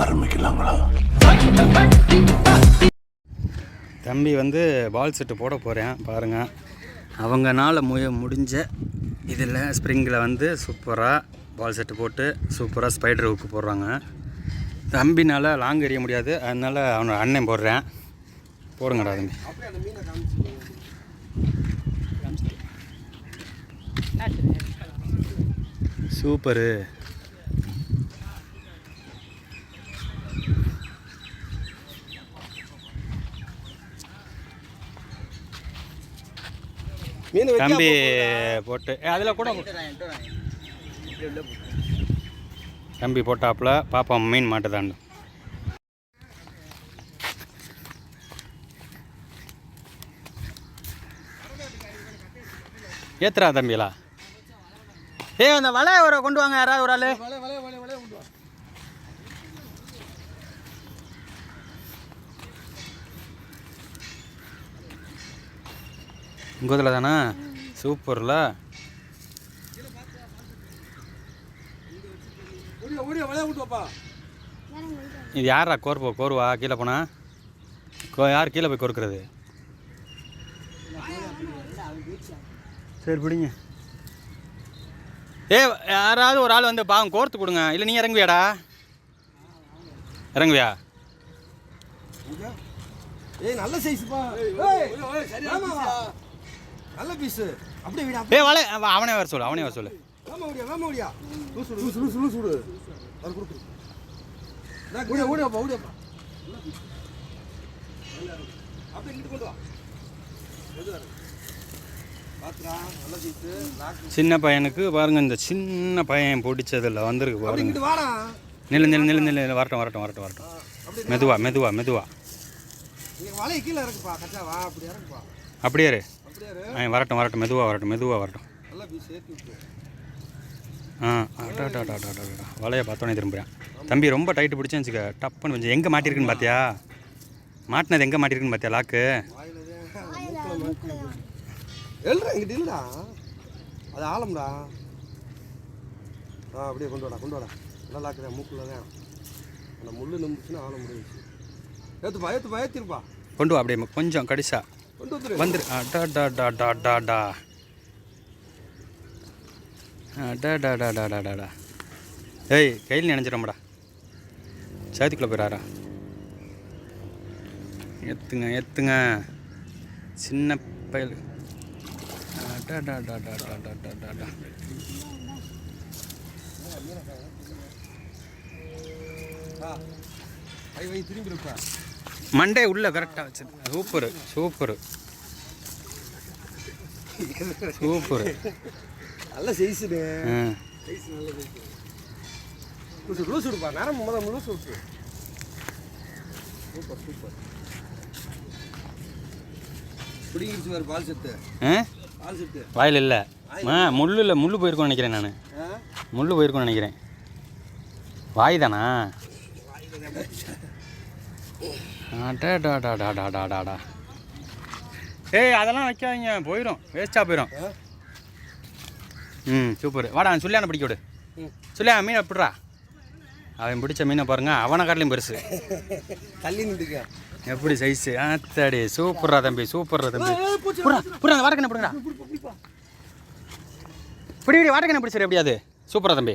ஆரம்பிக்கலாங்களா? தம்பி வந்து பால் செட்டு போட போகிறேன் பாருங்கள் அவங்கனால முய முடிஞ்ச இதில் ஸ்ப்ரிங்கில் வந்து சூப்பராக பால் செட்டு போட்டு சூப்பராக ஸ்பைடர் ஹுக்கு போடுறாங்க. தம்பினால் லாங் எறிய முடியாது அதனால் அவனோட அண்ணன் போடுறேன். போடுங்கடா தம்பி. சூப்பரு. தம்பி போட்டு அதில் கூட தம்பி போட்டாப்புல பாப்பா மீன் மாட்டுதாண்டு. ஏத்துறா தம்பிலா ஏய் அந்த வலை ஒரு கொண்டு வாங்க யாராவது ஒரு ஆள். வலை தானா? சூப்பர்ல இது யாரா கோர்ப்போ? கோருவா? கீழே போனா? கோ யார் கீழே போய் கொறுக்கிறது சரி பிடிங்க. ஏ யாராவது ஒரு ஆள் வந்து பாவம் கோர்த்து கொடுங்க. இல்லை நீ இறங்குவியாடா? இறங்குவியா? ஏய் நல்ல சைஸ்ப்பா ஏய் நல்ல பீஸ் அப்படியே விடு ஏ வலை அவ- அவனே வர சொல்லு அவனே வர சொல்லு. வேமா ஓடியா வேமா ஓடியா லூசு லூசு லூசு லூசு விடு. அது கொடுக்கு ஓடியா ஓடியாப்பா ஓடியாப்பா அப்படியே இங்கிட்டு கொண்டு வா. சின்ன பையனுக்கு பாருங்க இந்த சின்ன பையன் பிடிச்சதில் வந்திருக்கு பாருங்க. நில நில நில நில வரட்டும் வரட்டும் வரட்டும் வரட்டும். மெதுவா மெதுவா மெதுவா. அப்படியே வரட்டும் வரட்டும் மெதுவாக வரட்டும் மெதுவாக வரட்டும். ஆ அட்டா அட்டா அட்டா அட்டா வலையை பார்த்தோன்னே திரும்புகிறேன் தம்பி ரொம்ப டைட்டு பிடிச்சேன்னு வச்சுக்க டப்புன்னு கொஞ்சம் எங்கே மாட்டிருக்குன்னு பார்த்தியா மாட்டினது எங்கே மாட்டிருக்குன்னு பார்த்தியா லாக்கு? எழுறா இங்கிட்டு இல்லடா. அது ஆழம்டா. ஆ அப்படியே கொண்டு வாடா கொண்டு வாடா. நல்லா இருக்குதா மூக்குல தான். அந்த முள்ளு நம்பிச்சுன்னா ஆழம் முடிஞ்சிச்சு ஏற்றுப்பா ஏற்றுப்பா ஏற்றிருப்பா கொண்டு வா அப்படியே கொஞ்சம் கடிசா. கொண்டு வந்துரு. வந்துரு. அடா டா டா டா டா டா அடா டா டா டா டா டா டா ஏய் கையில் நினைஞ்சிடம்டா சேத்துக்குள்ளே போயிடாரா? எத்துங்க எத்துங்க சின்ன பயல். மண்டே உள்ள கரெக்டாக வச்சு சூப்பரு சூப்பரு. சூப்பரு. நல்ல சைஸுடு சைஸ் நல்ல சைஸ் விடுப்பா. நேரம் முதல்ல லூசு விட்டு. Super super. பிடிங்கிருச்சு பால் செத்து. ஆ? வாயில் இல்லை. ஆ முள்ளில் முள் போயிருக்கோன்னு நினைக்கிறேன் நான். முள் போயிருக்கோன்னு நினைக்கிறேன். வாய் தானா? அடாடாடாடாடாடாடா ஏய் அதெல்லாம் வைக்காதீங்க. போயிடும் வேஸ்ட்டாக போயிடும்? ம் சூப்பர். வாடா சொல்லியான பிடிக்க விடு. சொல்லியா மீன் எப்படிடா அவன் பிடிச்ச மீனை பாருங்க. அவனை காட்டிலையும் பெருசு. தள்ளி நின்றுக்க. எப்படி சைஸு ஆத்தாடி சூப்பரா தம்பி சூப்பரா தம்பி. புறா புறா அந்த வாடகை பிடிங்கடா. பிடி பிடி வாடகை பிடிச்சிரு எப்படியாது? சூப்பரா தம்பி.